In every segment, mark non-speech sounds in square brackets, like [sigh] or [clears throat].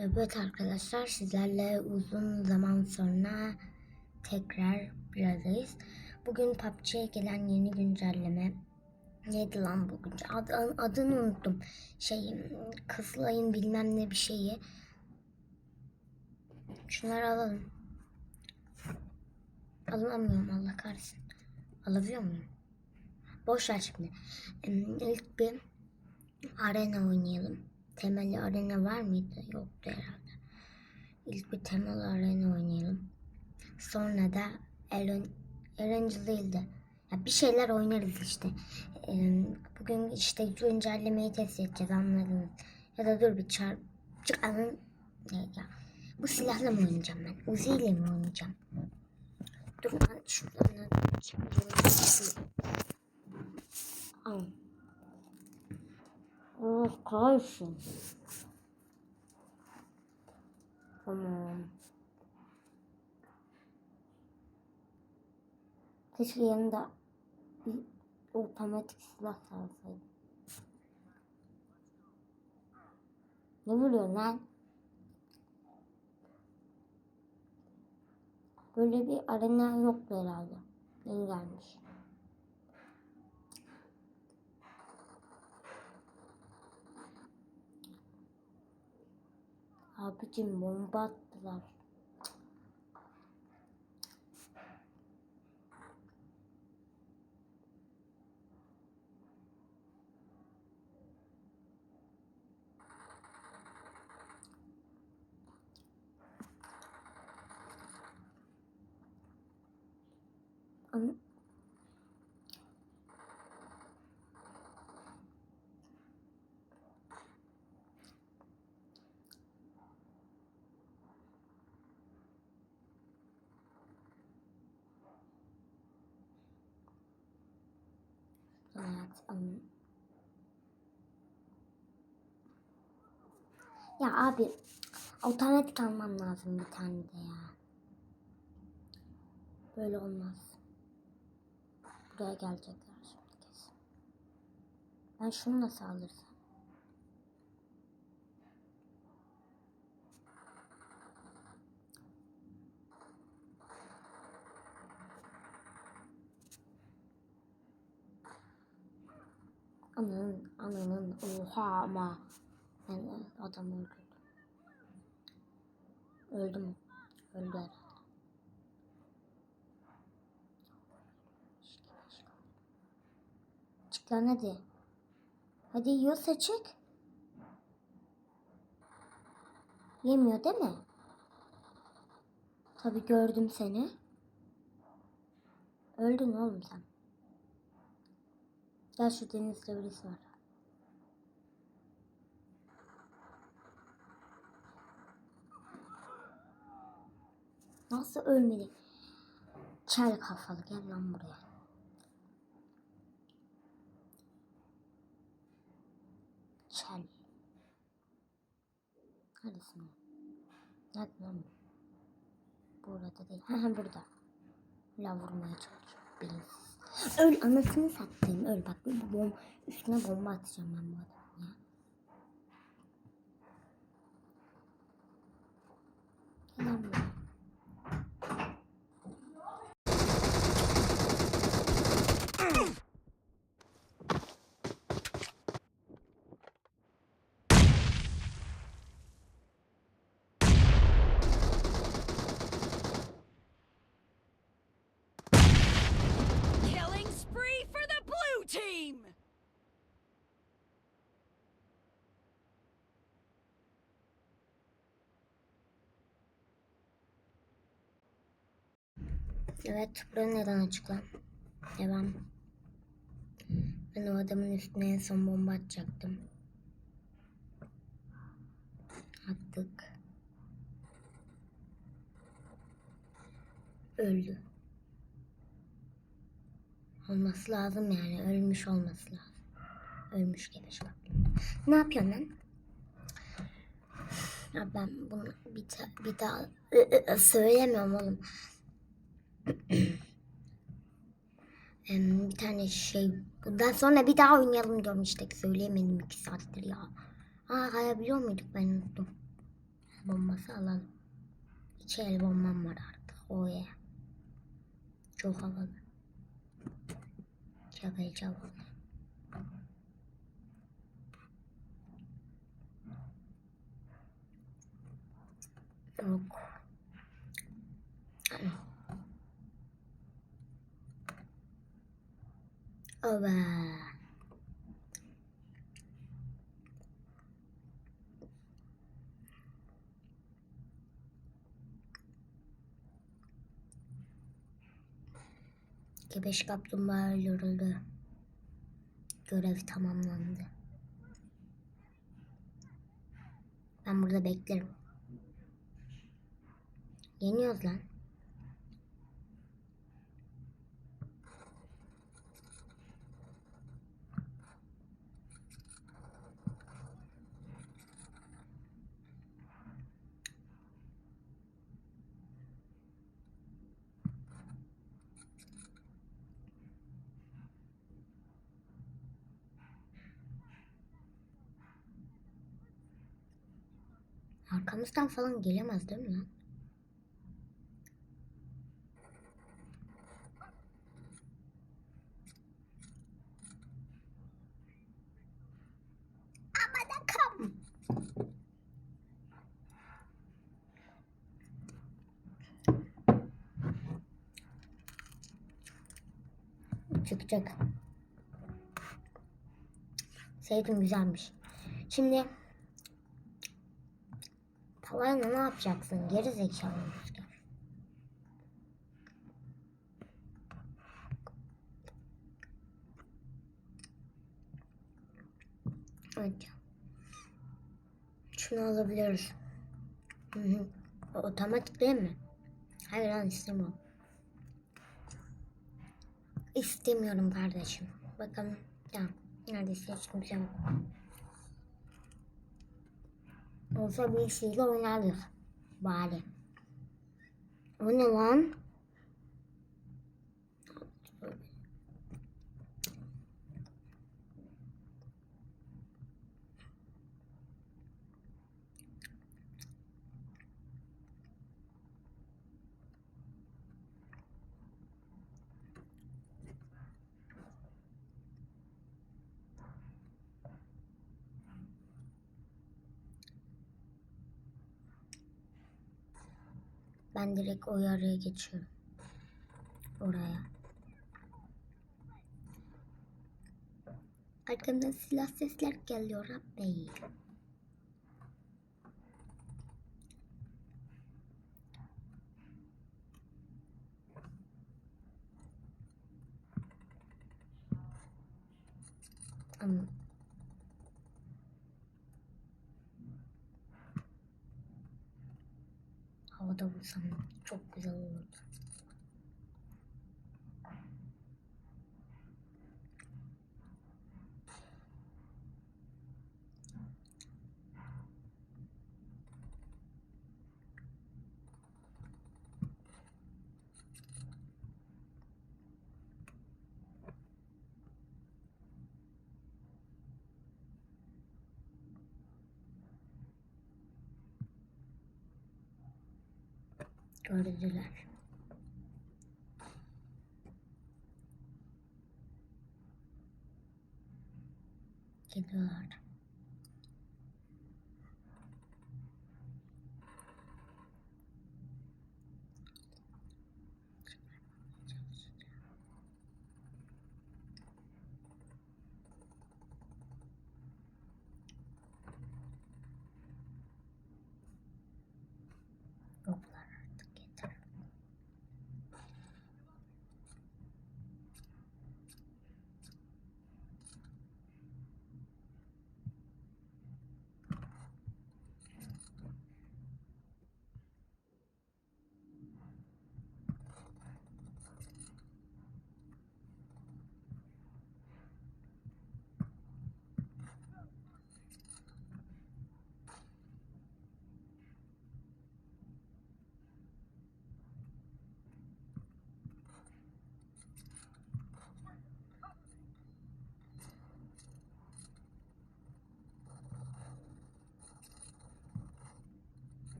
Evet arkadaşlar sizlerle uzun zaman sonra tekrar biradayız. Bugün PUBG'ye gelen yeni güncelleme neydi lan bu güncel Ad- adını unuttum. Şey kızlayın bilmem ne bir şeyi. Şunları alalım. Alamıyorum Allah kahretsin. Alabiliyor muyum? Boş ver şimdi. İlk bir arena oynayalım. Temelli arena var mıydı? Yoktu herhalde. İlk bir temalı arena oynayalım. Sonra da Eren, Erencil değildi. Ya bir şeyler oynarız işte. Bugün işte güncellemeyi test edeceğiz anladınız. Ya da dur bir çarp... Çık anın... Ne ya? Bu silahla mı oynayacağım ben? Uzi ile mi oynayacağım? Dur ben şuradan. Al. Oh kahretsin. Tamam. Keşke yanında bir otomatik silah alsaydım. Ne vuruyor lan? Böyle bir arena yoktu herhalde. Yeni gelmiş. Abicim bomba attılar. Ama Um. Ya abi otomatik almam lazım bir tane de ya. Böyle olmaz. Buraya gelecekler şimdi kesin. Ben şunu nasıl alırsam? Ananın, ananın, oha ama. Ben adamı öldürdüm. Öldü mü? Öldü herhalde. Çık lan hadi. Hadi yiyorsa çık. Yemiyor değil mi? Tabii gördüm seni. Öldün oğlum sen. Gel şu denizde birisi var. Nasıl ölmedi? Kel kafalı gel lan buraya. Kel. Neredesin lan? Nerede lan bu? Burada değil. Ha [laughs] ha burada. La vurmaya çalışıyor. Beyinsiz. Öl anasını sattığım öl. Bak bu bom üstüne bomba atacağım ben bu adamın ya. Gel lan buraya. Killing spree for the blue team! Evet bura neden açık lan? Devam. Ben o adamın üstüne en son bomba atacaktım. Attık. Öldü. Olması lazım yani. Ölmüş olması lazım. Ölmüş şu an. Ne yapıyorsun lan? Ya ben bunu bir, bir daha söylemiyorum oğlum. [clears throat] Bir tane şey bundan sonra bir daha oynayalım diyorum işte söyleyemedim iki saattir ya. Aa kayabiliyor muyduk ben unuttum. bombası alalım. İki el bombam var artık. Oh yeah. Çok havalı. Çok havalı. Yok. Oba. Gebeş kaplumbağa öldürüldü. Görev tamamlandı. Ben burada beklerim. Yeniyoruz lan. Arkamızdan falan gelemez değil mi lan? Çıkacak. Sevdim güzelmiş. Şimdi Palayla ne yapacaksın? Geri zekalı rüzgar. Evet. Şunu alabiliyoruz. Hı otomatik değil mi? Hayır lan istemiyorum. İstemiyorum kardeşim. Bakalım. Tamam. Neredeyse hiç kimse yok. Olsa bir şeyle oynardık. Bari. O ne lan? Ben direkt o yarıya geçiyorum. Oraya. Arkamdan silah sesler geliyor Rabbi. Ama havada vursam çok güzel olurdu. Gördüler. Gidiyorlar.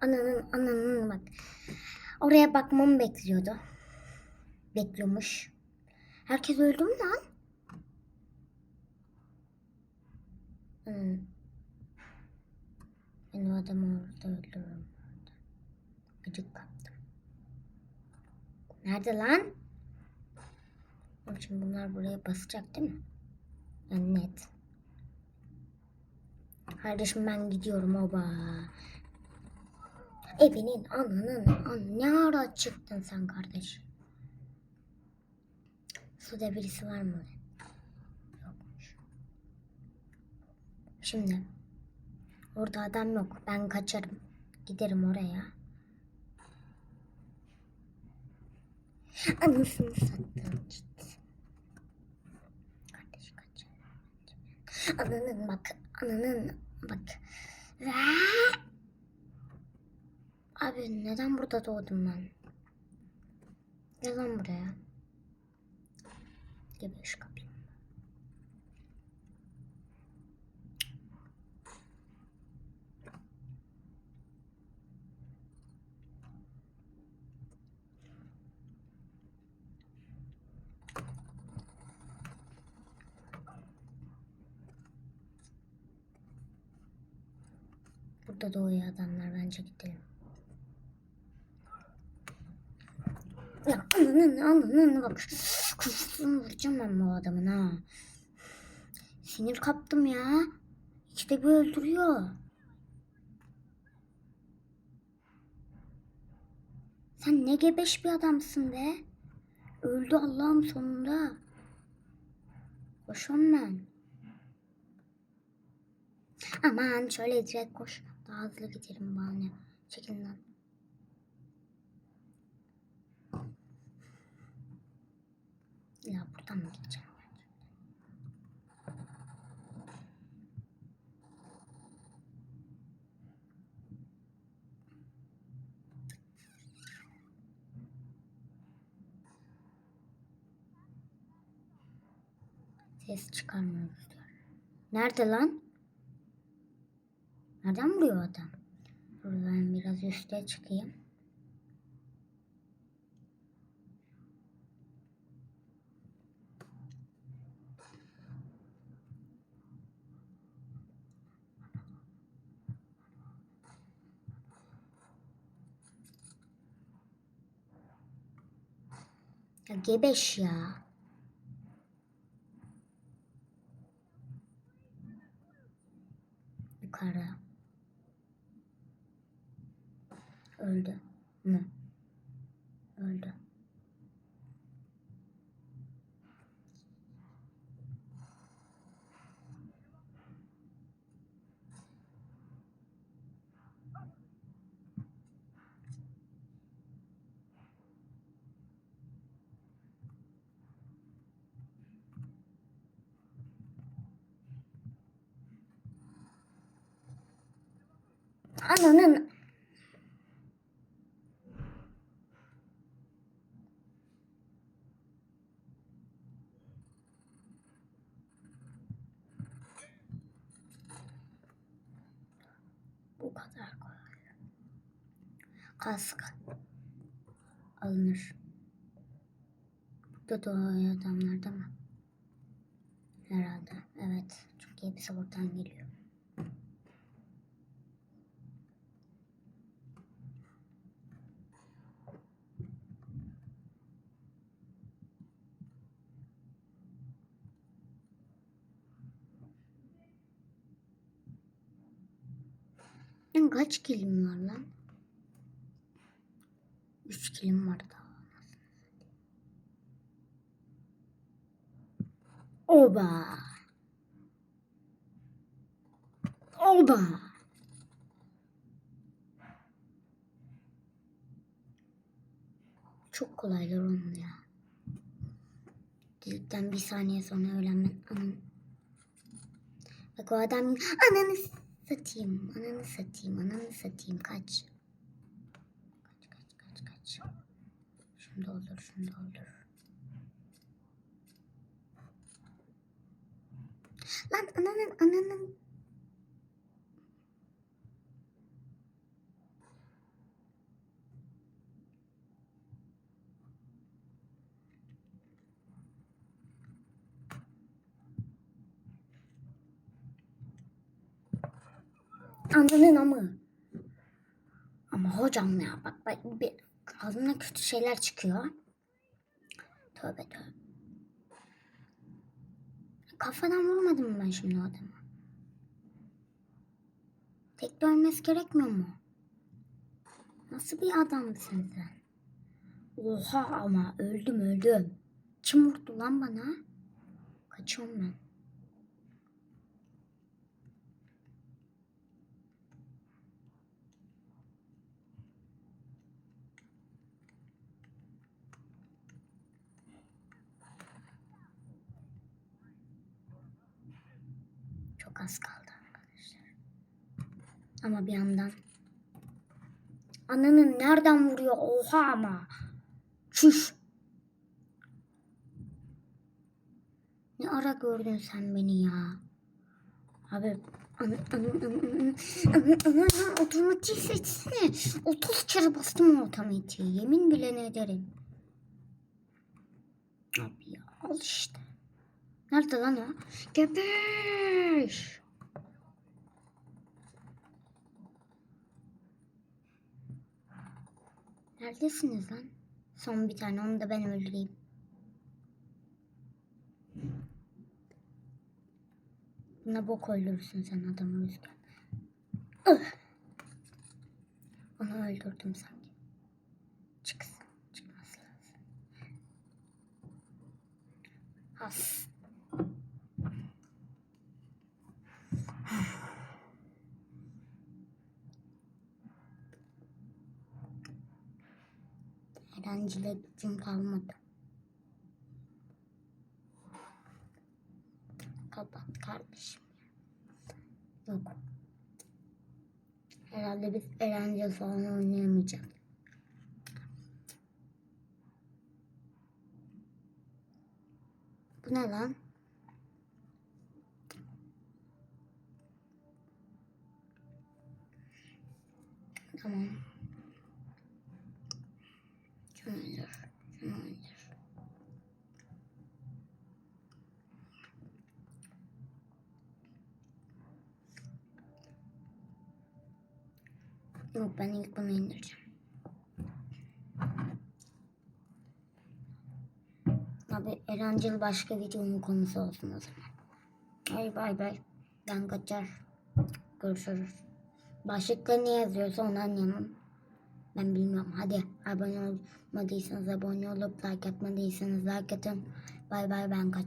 Ananın ananın bak. Oraya bakmamı bekliyordu. Bekliyormuş. Herkes öldü mü lan? Hmm. Ben o adamı orada öldürürüm. Gıcık kaptım. Nerede lan? İçin bunlar buraya basacak değil mi? Yani net. Kardeşim ben gidiyorum oba. Evinin ananın an ne ara çıktın sen kardeş? Suda birisi var mı? Yokmuş. Şimdi orada adam yok. Ben kaçarım. Giderim oraya. Anasını sattım. Kardeş kaç. Ananın bak. Ananın bak. Vaa! Abi neden burada doğdum ben? Gel lan buraya. Geber şu kapıyı. Burada doğuyor adamlar bence gidelim. Ya ananın ananın bak. Kafasını vuracağım ben bu adamın ha. Sinir kaptım ya. İşte bir öldürüyor. Sen ne gebeş bir adamsın be. Öldü Allah'ım sonunda. Koşuyorum ben. Aman şöyle direkt koş. Daha hızlı giderim bana. Çekilin lan. Ya buradan mı gideceğim? Ses çıkarmıyoruz diyor. Nerede lan? Nereden vuruyor adam? Dur ben biraz üste çıkayım. Ya gebeş ya. Yukarı. Öldü mü? Öldü. Ananın Bu kadar kolay. Kask alınır. Burada doğuyor adamlar değil mi? Herhalde. Evet. Çünkü hepsi buradan geliyor. Kaç kilim var lan? Üç kilim var daha. Oba. Oba. Çok kolaylar onun ya. Dedikten bir saniye sonra ölen ben anam. Bak o adam ananı satayım, ananı satayım, ananı satayım kaç. Kaç kaç kaç kaç. Şimdi olur, şimdi olur. Lan ananın ananın Anladın ama. Ama hocam ya bak, bak bir, ağzımdan kötü şeyler çıkıyor. Tövbe tövbe. Kafadan vurmadım mı ben şimdi adamı? Tek ölmesi gerekmiyor mu? Nasıl bir adamsın sen? Oha ama öldüm öldüm. Kim vurdu lan bana? Kaçıyorum ben. Az kaldı arkadaşlar. Ama bir yandan Ananın nereden vuruyor? Oha ama. Çüş. Ne ara gördün sen beni ya? Abi otomatiği seçsene. 30 kere bastım otomatiği. Yemin bile ne ederim. Abi al işte. Nerede lan o? Geber. Neredesiniz lan? Son bir tane onu da ben öldüreyim. Buna bok öldürürsün sen adamı Rüzgar. Ih! Onu öldürdüm sanki. Çıksın. Çıkması lazım. As. Eğlenceli gücüm kalmadı. Kapat kardeşim. Yok. Herhalde biz eğlenceli falan oynayamayacağız. Bu ne lan? Tamam. Şunu indir. Şunu indir. Yok ben ilk bunu indireceğim. Abi eğlenceli başka videonun konusu olsun o zaman. Hay bay bay. Ben kaçar. Görüşürüz. Başlıkta ne yazıyorsa onu anlayamam. Ben bilmiyorum. Hadi abone olmadıysanız abone olup like atmadıysanız like atın. Bay bay ben kaçar.